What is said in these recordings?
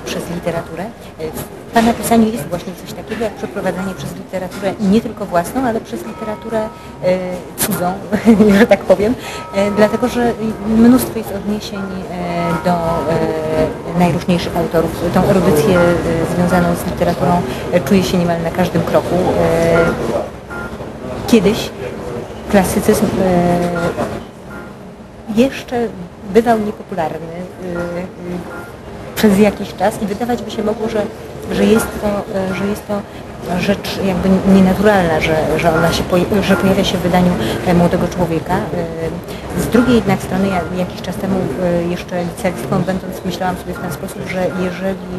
przez literaturę. W Pana pisaniu jest właśnie coś takiego jak przeprowadzanie przez literaturę nie tylko własną, ale przez literaturę e, cudzą, że tak powiem, e, dlatego że mnóstwo jest odniesień e, do e, najróżniejszych autorów. Tą erudycję e, związaną z literaturą e, czuje się niemal na każdym kroku. E, Kiedyś klasycyzm e, jeszcze bywał niepopularny przez jakiś czas i wydawać by się mogło, że, że, jest, to, y, że jest to rzecz jakby nienaturalna, że, że ona się że pojawia się w wydaniu e, młodego człowieka. Y, Z drugiej jednak strony ja jakiś czas temu jeszcze licealistką będąc myślałam sobie w ten sposób, że jeżeli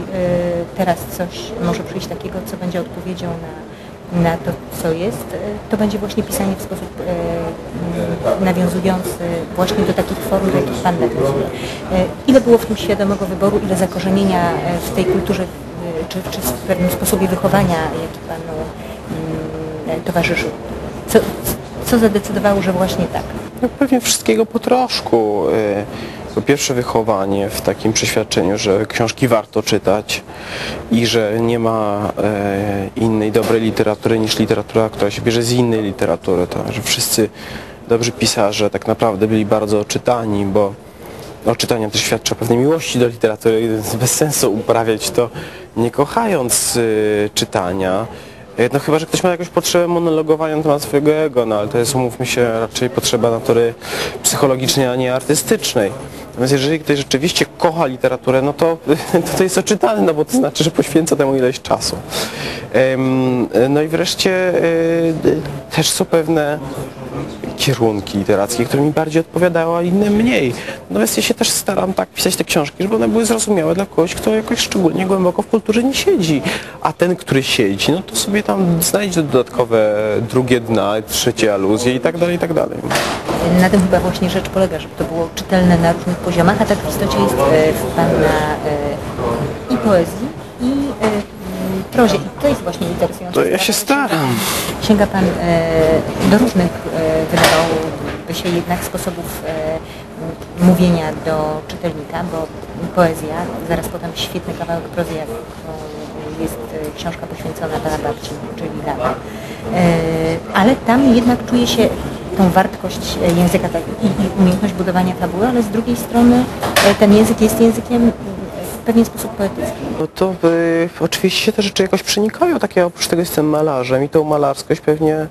teraz coś może przyjść takiego, co będzie odpowiedzią na na to, co jest, e, to będzie właśnie pisanie w sposób e, m, nawiązujący właśnie do takich form, do jakich Pan nawiązuje. E, ile było w tym świadomego wyboru, ile zakorzenienia e, w tej kulturze, e, czy, czy w pewnym sposobie wychowania, jaki Panu e, towarzyszył? Co, co zadecydowało, że właśnie tak? No pewnie wszystkiego po troszku. Po pierwsze wychowanie w takim przeświadczeniu, że książki warto czytać i że nie ma e, innej dobrej literatury niż literatura, która się bierze z innej literatury. To, że wszyscy dobrzy pisarze tak naprawdę byli bardzo czytani, bo no, czytanie też świadczy o pewnej miłości do literatury jest bez sensu uprawiać to nie kochając y, czytania. E, No chyba, że ktoś ma jakąś potrzebę monologowania na temat swojego ego, no ale to jest, umówmy się, raczej potrzeba natury psychologicznej, a nie artystycznej. Natomiast jeżeli ktoś rzeczywiście kocha literaturę, no to to, to jest oczytane, no bo to znaczy, że poświęca temu ileś czasu. No i wreszcie y, też są pewne kierunki literackie, które mi bardziej odpowiadały, a inne mniej. Natomiast ja się też staram tak pisać te książki, żeby one były zrozumiałe dla kogoś, kto jakoś szczególnie głęboko w kulturze nie siedzi. A ten, który siedzi, no to sobie tam znajdzie dodatkowe drugie dna, trzecie aluzje i tak dalej, i tak dalej. Na tym chyba właśnie rzecz polega, żeby to było czytelne na różnych poziomach, a tak w istocie jest e, w Pana e, i poezji, i e, prozie. I to jest właśnie interesujące. To ja się staram. Sięga Pan e, do różnych, e, wydawałoby się jednak sposobów e, mówienia do czytelnika, bo poezja, zaraz potem świetny kawałek prozy, jak jest e, książka poświęcona dla babci, czyli lata. Ale tam jednak czuje się tą wartość języka tak, i, i umiejętność budowania fabuły, ale z drugiej strony ten język jest językiem pewien sposób poetyckim. No to y, oczywiście te rzeczy jakoś przenikają, tak ja oprócz tego jestem malarzem i tą malarskość pewnie,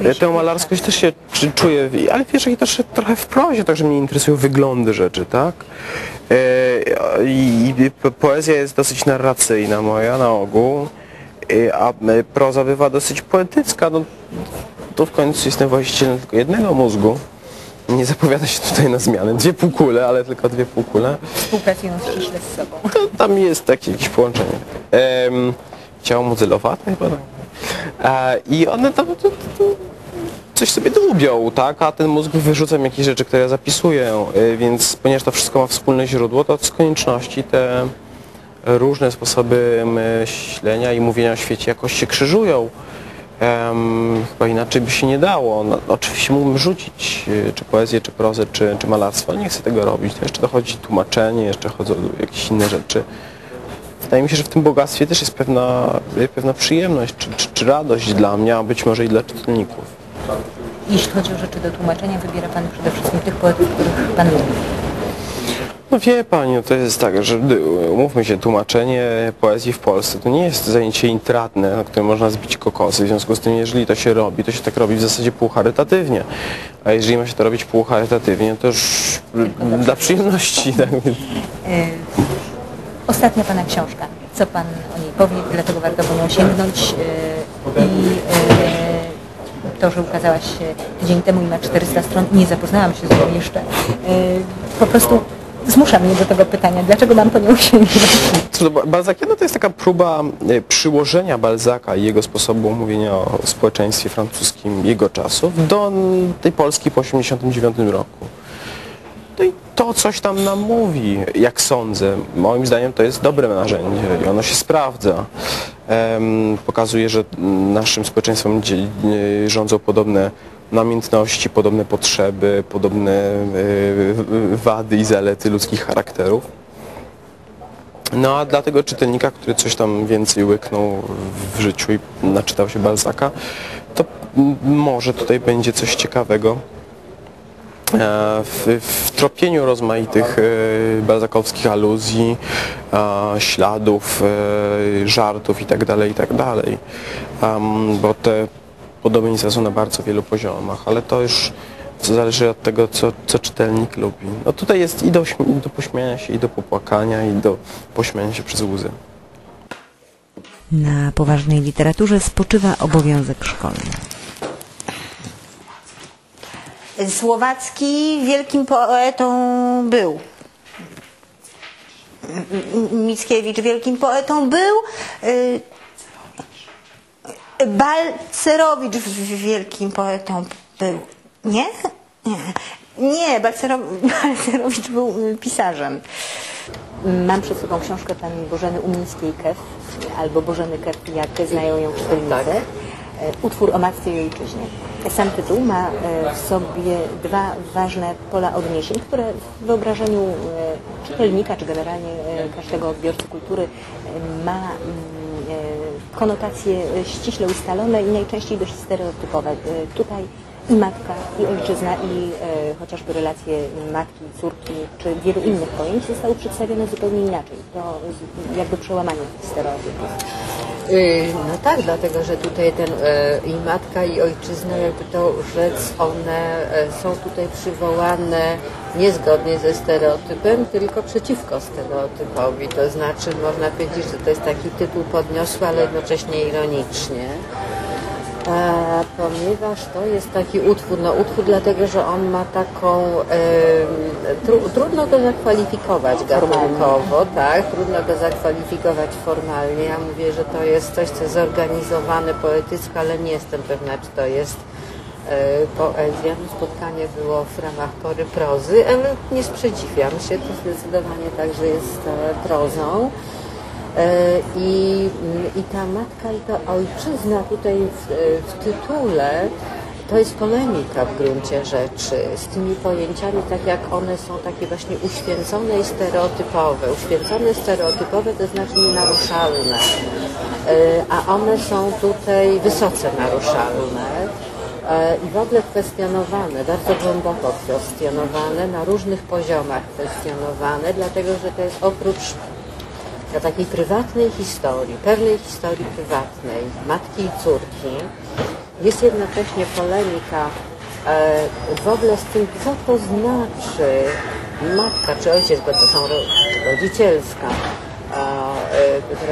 y, się tę malarskość też się czuję, ale wiesz, i też trochę w prozie, także mnie interesują wyglądy rzeczy, tak? Y, I i po- poezja jest dosyć narracyjna moja na ogół, y, a proza bywa dosyć poetycka, no to w końcu jestem właścicielem tylko jednego mózgu. Nie zapowiada się tutaj na zmianę. Dwie półkule, ale tylko dwie półkule. Współpracują ściśle z sobą. To tam jest takie jakieś połączenie. Em, ciało mozylowate chyba tak. E, I one tam to, to, coś sobie dłubią, tak? A ten mózg wyrzuca mi jakieś rzeczy, które ja zapisuję, e, więc ponieważ to wszystko ma wspólne źródło, to z konieczności te różne sposoby myślenia i mówienia o świecie jakoś się krzyżują. Em, chyba inaczej by się nie dało. No, oczywiście mógłbym rzucić e, czy poezję, czy prozę, czy, czy malarstwo, ale nie chcę tego robić. To jeszcze dochodzi tłumaczenie, jeszcze chodzą jakieś inne rzeczy. Wydaje mi się, że w tym bogactwie też jest pewna, pewna przyjemność czy, czy, czy radość dla mnie, a być może i dla czytelników. Jeśli chodzi o rzeczy do tłumaczenia, wybiera Pan przede wszystkim tych poetów, których Pan lubi. No wie Pani, no to jest tak, że y, umówmy się, tłumaczenie poezji w Polsce to nie jest zajęcie intratne, na którym można zbić kokosy. W związku z tym, jeżeli to się robi, to się tak robi w zasadzie półcharytatywnie. A jeżeli ma się to robić półcharytatywnie, to już dla przyjemności. Tak? E, Ostatnia Pana książka. Co Pan o niej powie, dlaczego warto po nią sięgnąć e, i e, to, że ukazała się tydzień temu i ma 400 stron, nie zapoznałam się z nią jeszcze. Po prostu zmusza mnie do tego pytania, dlaczego mam po nią sięgnąć. Co do to jest taka próba e, przyłożenia Balzaka i jego sposobu mówienia o społeczeństwie francuskim jego czasów do tej Polski po 1989 roku. No i to coś tam nam mówi, jak sądzę. Moim zdaniem to jest dobre narzędzie i ono się sprawdza. Pokazuje, że naszym społeczeństwem rządzą podobne namiętności, podobne potrzeby, podobne e, wady i zalety ludzkich charakterów. No a dla tego czytelnika, który coś tam więcej łyknął w życiu i naczytał się Balzaka, to może tutaj będzie coś ciekawego. E, W, w tropieniu rozmaitych e, balzakowskich aluzji, śladów, żartów itd., itd. Em, Bo te podobieństwa są na bardzo wielu poziomach, ale to już zależy od tego, co, co czytelnik lubi. No tutaj jest i do, i do pośmiania się, i do popłakania, i do pośmiania się przez łzy. Na poważnej literaturze spoczywa obowiązek szkolny. Słowacki wielkim poetą był. Mickiewicz wielkim poetą był. Balcerowicz wielkim poetą był. Nie? Nie. Nie, Balcerow- Balcerowicz był y, pisarzem. Mam przed sobą książkę pani Bożeny Umińskiej-Kef, albo Bożeny Kef, jak znają ją czytelnicy. E, Utwór o matce i ojczyźnie. Sam tytuł ma e, w sobie dwa ważne pola odniesień, które w wyobrażeniu e, czytelnika, czy generalnie każdego odbiorcy kultury ma konotacje e, ściśle ustalone i najczęściej dość stereotypowe. E, Tutaj i matka, i ojczyzna, i e, chociażby relacje matki, córki, czy wielu innych pojęć zostały przedstawione zupełnie inaczej. To jakby przełamanie tych stereotypów. Y, No tak, dlatego że tutaj ten e, i matka i ojczyzna, jakby to rzec, one e, są tutaj przywołane niezgodnie ze stereotypem, tylko przeciwko stereotypowi. To znaczy można powiedzieć, że to jest taki tytuł podniosły, ale jednocześnie ironicznie. E, ponieważ to jest taki utwór, no utwór dlatego, że on ma taką, em, tru, trudno go zakwalifikować gatunkowo, tak, trudno go zakwalifikować formalnie. Ja mówię, że to jest coś, co jest zorganizowane poetycko, ale nie jestem pewna, czy to jest e, poezja. No, spotkanie było w ramach pory prozy, ale nie sprzeciwiam się, to zdecydowanie także jest e, prozą. E, I, I ta matka i ta ojczyzna tutaj w, w tytule to jest polemika w gruncie rzeczy z tymi pojęciami, tak jak one są takie właśnie uświęcone i stereotypowe. Uświęcone, stereotypowe to znaczy nienaruszalne, E, a one są tutaj wysoce naruszalne e, i w ogóle kwestionowane, bardzo głęboko kwestionowane, na różnych poziomach kwestionowane, dlatego że to jest oprócz na takiej prywatnej historii, pewnej historii prywatnej matki i córki, jest jednocześnie polemika e, w ogóle z tym, co to znaczy matka czy ojciec, bo to są ro, rodzicielska, e,